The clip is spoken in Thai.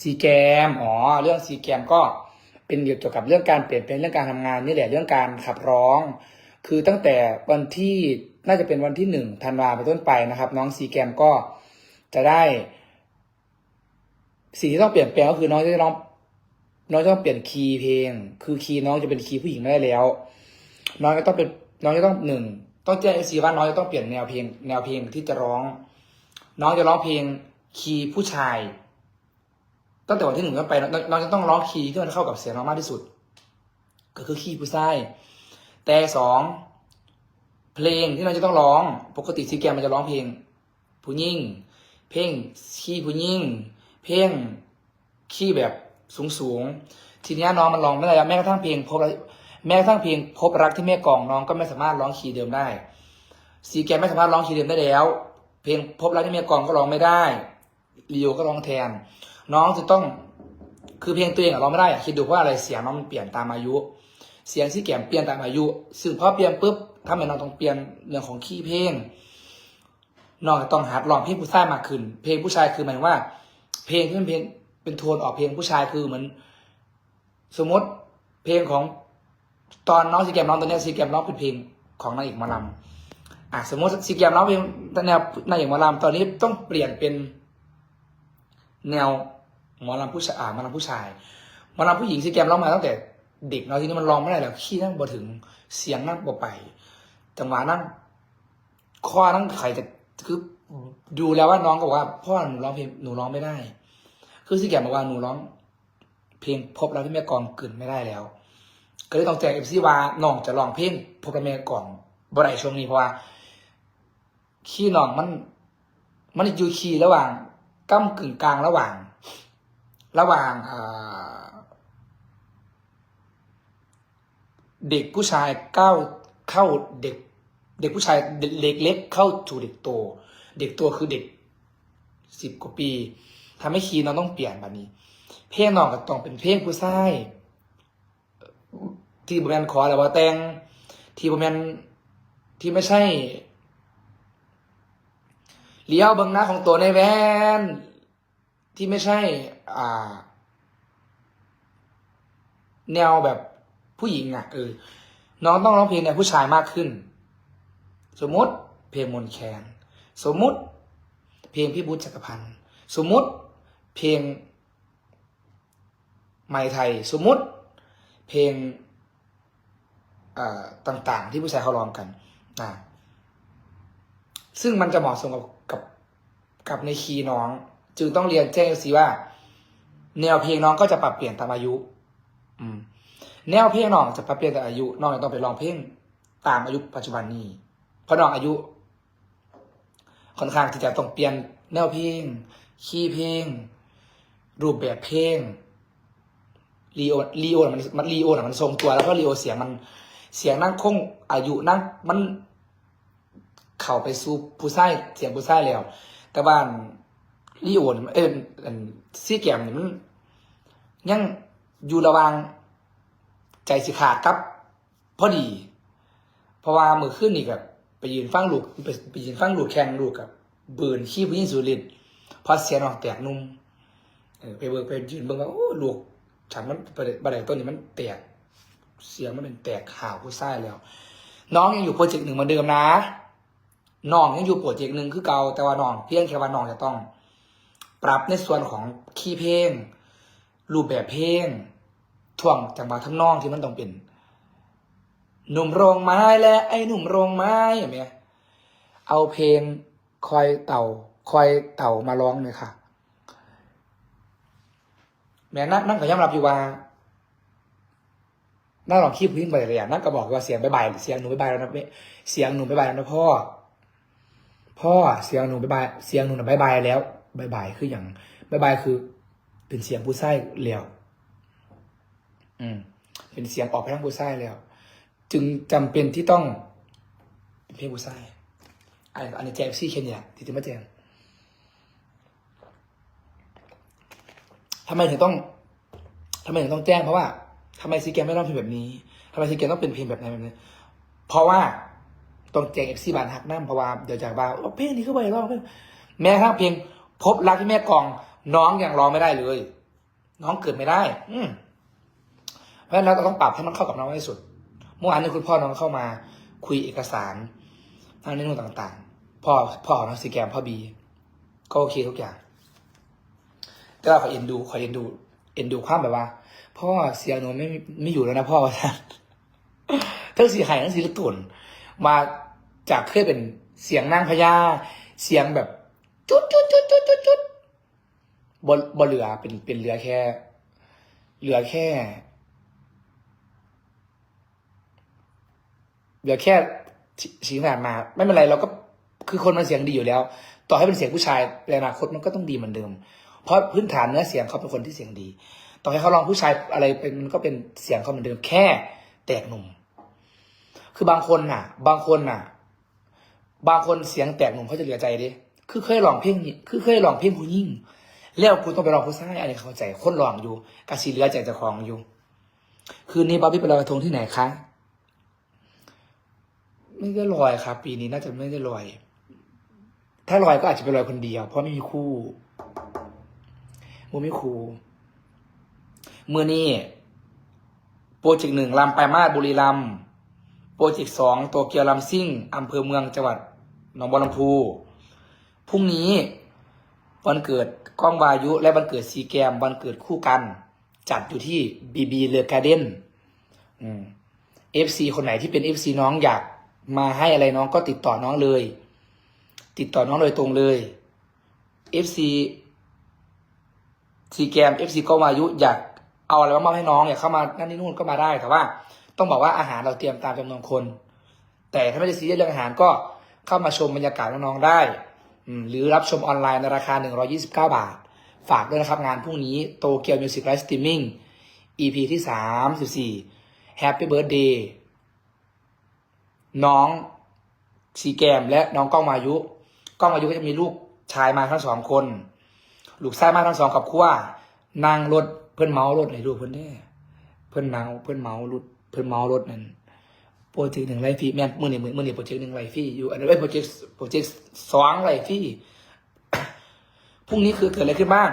ซีแกมอ๋อเรื่องซีแกมก็เป็นเกี่ยวกับเรื่องการเปลี่ยนแปลงเรื่องการทำงานนี่แหละเรื่องการขับร้อง คือตั้งแต่วันที่น่าจะเป็นวันที่หนึ่งธันวาเป็นต้นไปนะครับ น้องซีแกมก็จะได้สิ่งที่ต้องเปลี่ยนแปลงก็คือน้องจะต้องน้องจะต้องเปลี่ยนคีย์เพลง คือคีย์น้องจะเป็นคีย์ผู้หญิงไม่ได้แล้ว น้องจะต้องเป็นน้องจะต้องหนึ่งต้องแจ้งเอซีว่าน้องจะต้องเปลี่ยนแนวเพลง แนวเพลงที่จะร้อง น้องจะร้องเพลงคีย์ผู้ชาย ตั้งแต่วันที่หนึ่งขึ้นไปน้องจะต้องร้องคีย์ที่มันเข้ากับเสียงน้องมากที่สุด ก็คือคีย์ผู้ชายแต่สองเพลงที่เราจะต้องร้อง ปกติซีแกมมันจะร้องเพลง ผู้หญิงเพลงคีย์ผู้หญิงเพลงคีย์แบบสูงสูงทีนี้น้องมันร้องไม่ได้แม้กระทั่งเพลงพบแม้กระทั่งเพลงพบรักที่แม่กลองน้องก็ไม่สามารถร้องคีย์เดิมได้ซีแกมไม่สามารถร้องคีย์เดิมได้แล้ว เพลงพบรักที่แม่กลองก็ร้องไม่ได้ลีโอก็ร้องแทน น้องจะต้องคือเพลงตัวเองอะร้องไม่ได้คิดดูเพราะอะไรเสียงน้องมันเปลี่ยนตามอายุ เสียงที่แกมเปลี่ยนตามอายุ ซึ่งพอเปลี่ยนปุ๊บถ้ามันน้องต้องเปลี่ยนเรื่องของคีย์เพลงน้องต้องหัดร้องเพลงผู้ชายมากขึ้น เพลงผู้ชายคือหมายว่า เพลงที่มันเพลงเป็นโทนออกเพลงผู้ชายคือเหมือน สมมติเพลงของตอนน้องซีแกมร้องตอนนี้ยซีแกมร้องเป็นเพลงของนางเอกมอลำอะสมมติซีแกมร้องเพลงแนวนางเอกมอลำตอนนี้ต้องเปลี่ยนเป็นแนว หมอลำผู้ชายอ่าหมอลำผู้ชายหมอลำผู้หญิงซีแกมร้องมาตั้งแต่เด็กเนาะทีนี้มันร้องไม่ได้แล้วขี้นั่งบ่ถึงเสียงนั่งบ่ไปจังหวะนั่งข้อนั่งใครจะคือดูแล้วว่าน้องก็บอกว่าพ่อหนูร้องเพลงหนูร้องไม่ได้ คือซีแกมบอกว่าหนูร้อง เพลงพบแล้วที่แม่กลองกลืนไม่ได้แล้ว ก็เลยต้องแจ้งเอฟซีว่าน้องจะร้องเพลงพบแล้วแม่กลองบ่ได้ช่วงนี้เพราะว่าขี้น้องมัน มันอยู่คีย์ระหว่างก้ากึ่งกลางระหว่าง ระหว่างเด็กผู้ชายก้าวเข้าเด็ก เด็กผู้ชายเด็กเล็กเข้าสู่เด็กโต เด็กโตคือเด็กสิบกว่าปีทำให้คีย์น้องต้องเปลี่ยนแบบนี้ เพลงน้องก็ต้องเป็นเพลงผู้ชายที่บแมนขอแล้วว่าแต่งที่บแมนที่ไม่ใช่เลี้ยวบังหน้าของตัวในแวน ที่ไม่ใช่ อ่า แนวแบบผู้หญิงอะเออน้องต้องร้องเพลงแนวผู้ชายมากขึ้น สมมติเพลงมนแคนสมมุติ เพลงพี่บุ๊ชจักรพันธ์สมมุติ เพลงไมไทย สมมุติ เพลงต่างๆ ที่ผู้ชายเขาร้องกันอ่าซึ่งมันจะเหมาะสมกับกับกับในคีย์น้อง จึงต้องเรียนแจ้งสิว่า แนวเพลงน้องก็จะปรับเปลี่ยนตามอายุ อืม แนวเพลงน้องจะปรับเปลี่ยนตามอายุน้องจะต้องไปร้องเพลงตามอายุปัจจุบันนี้เพราะน้องอายุค่อนข้างที่จะต้องเปลี่ยนแนวเพลงคีย์เพลง รูปแบบเพลงรีโอรีโอมันมันรีโอมันทรงตัวแล้วก็รีโอเสียงมันเสียงนั่งคงอายุนั่งมันเข้าไปสู่ผู้ชายเสียงผู้ชายแล้ว แต่บ้าน ลีโอนี่มันเอ็นอันซี่แกมนี่มันยังอยู่ระว่างใจสิขาดครับ พอดี เพราะว่ามือขึ้นนี่กับไปยืนฟังลูกไปไปยืนฟังลูกแข่งลูกกับเบืนขี้ผู้หญิงสุรินพอเสียงออกแตกนุ่มเออไปเบิกไปยืนเบิ่งว่าโอ้ลูกฉันมันบันไดบันไดต้นนี้มันแตก เสียงมันเป็นแตกข่าวผู้ชายแล้ว น้องยังอยู่โปรเจกต์หนึ่งเหมือนเดิมนะน้องยังอยู่โปรเจกต์หนึ่งคือเก่าแต่ว่าน้องเพียงแค่ว่าน้องจะต้อง ปรับในส่วนของคีย์เพลง รูปแบบเพลงท่วงจังหวะทำนองที่มันต้องเป็น หนุ่มโรงไม้และไอ้หนุ่มโรงไม้อย่างเงี้ยเอาเพลงคอยเต่า คอยเต่ามาร้องเลยค่ะ แม่นั่นนั่นก็ยอมรับอยู่ว่าน่าลองคีบพื้นไปเลยอะนั่นก็บอกว่าเสียงบายบายเสียงหนูบายบายแล้วนะไม่เสียงหนูบายบายแล้วนะพ่อพ่อเสียงหนูบายบายเสียงหนูน่ะบายบายแล้ว บายบายคืออย่างบายบายคือ เป็นเสียงผู้ชายแล้วอืมเป็นเสียงออกไปทางผู้ชายแล้ว จึงจำเป็นที่ต้องเป็นเพลงผู้ชายอันอันนี้แจกซี่เคนเนียที่จะมาแจงทำไมถึงต้องทำไมถึงต้องแจ้งเพราะว่าทำไมซีแกมไม่ร้องเพลงแบบนี้ทำไมซีแกมต้องเป็นเพลงแบบไหนแบบนี้ เพราะว่าต้องแจ้งเอฟซีบานหักน้ำเพราะว่าเดี๋ยวจากว่าเพลงนี้คือไปร้องแม้กระทั่งเพลง พบรักที่แม่กอง น้องยังร้องไม่ได้เลย น้องเกิดไม่ได้ อืเพราะฉะนั้นเราต้องปรับให้มันเข้ากับน้องให้สุด เมื่อวานนี้คุณพ่อน้องเข้ามา คุยเอกสารทางในนู่นต่างๆ พ่อพ่อของน้องสีแกมพ่อบี ก็โอเคทุกอย่างแต่ว่าขอเอ็นดูขอเอ็นดู เอ็นดูความแบบว่า พ่อเสียงหนูไม่ไม่อยู่แล้วนะพ่อว่าท่านทั้งสีไข่ทั้งสีลูกตุ่นมาจากเคยเป็นเสียงนางพญาเสียงแบบ จุดจุดจุดจุดจุดจุดบนบนเหลือเป็นเป็นเหลือแค่เหลือแค่เหลือแค่สีขนาดมา ไม่เป็นไรเราก็คือคนมันเสียงดีอยู่แล้ว ต่อให้เป็นเสียงผู้ชายในอนาคตมันก็ต้องดีเหมือนเดิม เพราะพื้นฐานเนื้อเสียงเขาเป็นคนที่เสียงดี ต่อให้เขาลองผู้ชายอะไรเป็นมันก็เป็นเสียงเขาเหมือนเดิม แค่แตกหนุ่ม คือบางคนน่ะ บางคนน่ะ บางคนเสียงแตกหนุ่มเขาจะเหลือใจดิ คือเคยลองเพลงนี้คือเคยลองเพลงผู้ยิ่งแล้วคุณต้องไปลองผู้ชายอันนี้เข้าใจคนลองอยู่กะสีเหลือใจจะของอยู่ คืนนี้บ๊อบบี้ไปลอยกระทงที่ไหนคะไม่ได้ลอยครับ ปีนี้น่าจะไม่ได้ลอย ถ้าลอยก็อาจจะไปลอยคนเดียว เพราะไม่มีคู่โมไม่คู่เมื่อนี้โปรเจกต์หนึ่งลำไปลายมาสบุรีรัมย์โปรเจกต์สองโตเกียวลำซิ่งอำเภอเมืองจังหวัดหนองบัวลำพู พรุ่งนี้วันเกิดก้องวายุและวันเกิดซีแกมวันเกิดคู่กัน จัดอยู่ที่บีบีเลอการ์เดนเอฟซีคนไหนที่เป็นเอฟซีน้องอยากมาให้อะไรน้องก็ติดต่อน้องเลย ติดต่อน้องโดยตรงเลยเอฟซีซีแกมเอฟซีก้องวายุอยากเอาอะไรมาให้น้องอยากเข้ามานั่นนี่นู่นก็มาได้แต่ว่าต้องบอกว่าอาหารเราเตรียมตามจำนวนคน แต่ถ้าไม่ได้ซีเรียสเรื่องอาหารก็เข้ามาชมบรรยากาศน้องๆได้ หรือรับชมออนไลน์ในราคา 129 บาท ฝากด้วยนะครับ งานพรุ่งนี้โตเกียวมิวสิกไลฟ์สตรีมมิ่ง EP ที่ 34 Happy Birthday น้องสีแกมและน้องก้องมายุ ก้องมายุก็จะมีลูกชายมาทั้งสองคน ลูกชายมาทั้งสองกับขั้วนางรถเพื่อนเมารถไหนดูเพื่อนแน่เพื่อนเมาเพื่อนเมารถเพื่อนเมารถนั่น รเจกต์หนึ่งไรฟรีแม่นมื่อนี่มื่อนี่โปรเจกต์หนึ่งไรฟรีอยู่อันนี้โปรเจกต์โปรเจกต์สองไรฟรีพรุ่งนี้คือเกิดอะไรขึ้นบ้าง